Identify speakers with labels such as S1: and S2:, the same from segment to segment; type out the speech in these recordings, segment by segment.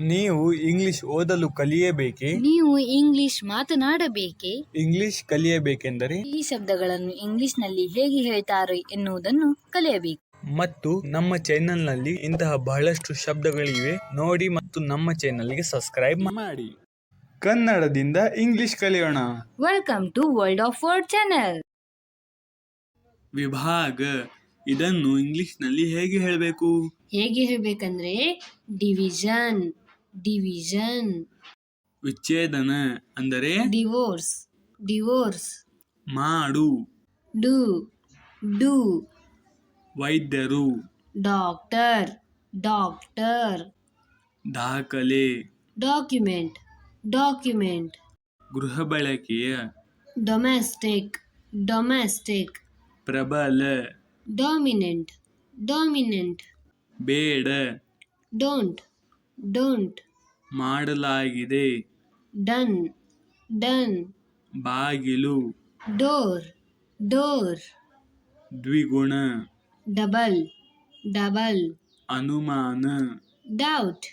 S1: ನೀವು ಇಂಗ್ಲಿಷ್ ಓದಲು ಕಲಿಯಬೇಕೆ?
S2: ನೀವು ಇಂಗ್ಲಿಷ್ ಮಾತನಾಡಬೇಕೆ?
S1: ಇಂಗ್ಲಿಷ್ ಕಲಿಯಬೇಕೆಂದರೆ?
S2: ಈ ಶಬ್ದಗಳನ್ನು ಇಂಗ್ಲಿಷ್ನಲ್ಲಿ ಹೇಗೆ ಹೇಳ್ತಾರೆ ಎನ್ನುವುದನ್ನು ಕಲಿಯಬೇಕು.
S1: ಮತ್ತು ನಮ್ಮ ಚಾನೆಲ್ನಲ್ಲಿ ಇಂತಹ ಬಹಳಷ್ಟು ಶಬ್ದಗಳಿವೆ. ನೋಡಿ ಮತ್ತು ನಮ್ಮ ಚಾನೆಲ್ಗೆ ಸಬ್ಸ್ಕ್ರೈಬ್ ಮಾಡಿ. ಕನ್ನಡದಿಂದ ಇಂಗ್ಲಿಷ್ ಕಲಿಯೋಣ.
S2: Welcome to world of word channel
S1: ವಿಭಾಗ. ಇದನ್ನು ಇಂಗ್ಲಿಷ್ನಲ್ಲಿ ಹೇಗೆ ಹೇಳಬೇಕು?
S2: ಹೇಗೆ ಹೇಳಬೇಕಂದ್ರೆ ಡಿವಿಷನ್ ಡಿವಿಷನ್
S1: ವಿಚ್ಛೇದನ ಅಂದರೆ?
S2: ಡಿವೋರ್ಸ್ ಡಿವೋರ್ಸ್
S1: ಮಾಡು.
S2: ಡು ಡು
S1: ವೈದ್ಯರು.
S2: ಡಾಕ್ಟರ್ ಡಾಕ್ಟರ್
S1: ದಾಖಲೆ.
S2: ಡಾಕ್ಯುಮೆಂಟ್ ಡಾಕ್ಯುಮೆಂಟ್
S1: ಗೃಹ ಬಳಕೆಯ.
S2: ಡೊಮೆಸ್ಟಿಕ್ ಡೊಮೆಸ್ಟಿಕ್
S1: ಪ್ರಬಲ.
S2: ಡಾಮಿನೆಂಟ್ ಡಾಮಿನೆಂಟ್
S1: ಬೇಡ.
S2: ಡೋಂಟ್ ಡೋಂಟ್
S1: ಮಾಡಲಾಗಿದೆ.
S2: ಡನ್ ಡನ್
S1: ಬಾಗಿಲು.
S2: ಡೋರ್ ಡೋರ್
S1: ದ್ವಿಗುಣ.
S2: ಡಬಲ್ ಡಬಲ್
S1: ಅನುಮಾನ.
S2: ಡೌಟ್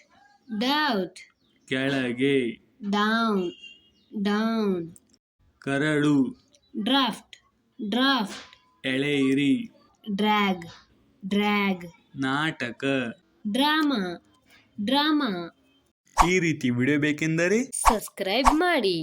S2: ಡೌಟ್
S1: ಕೆಳಗೆ.
S2: ಡೌನ್ ಡೌನ್
S1: ಕರಳು
S2: ಡ್ರಾಫ್ಟ್ ಡ್ರಾಫ್ಟ್
S1: ಎಳೆಯಿರಿ.
S2: ಡ್ರ್ಯಾಗ್ ಡ್ರ್ಯಾಗ್
S1: ನಾಟಕ.
S2: Drama drama.
S1: ಈ ರೀತಿ ವಿಡಿಯೋ ಬೇಕೆಂದರೆ
S2: ಸಬ್ಸ್ಕ್ರೈಬ್ ಮಾಡಿ.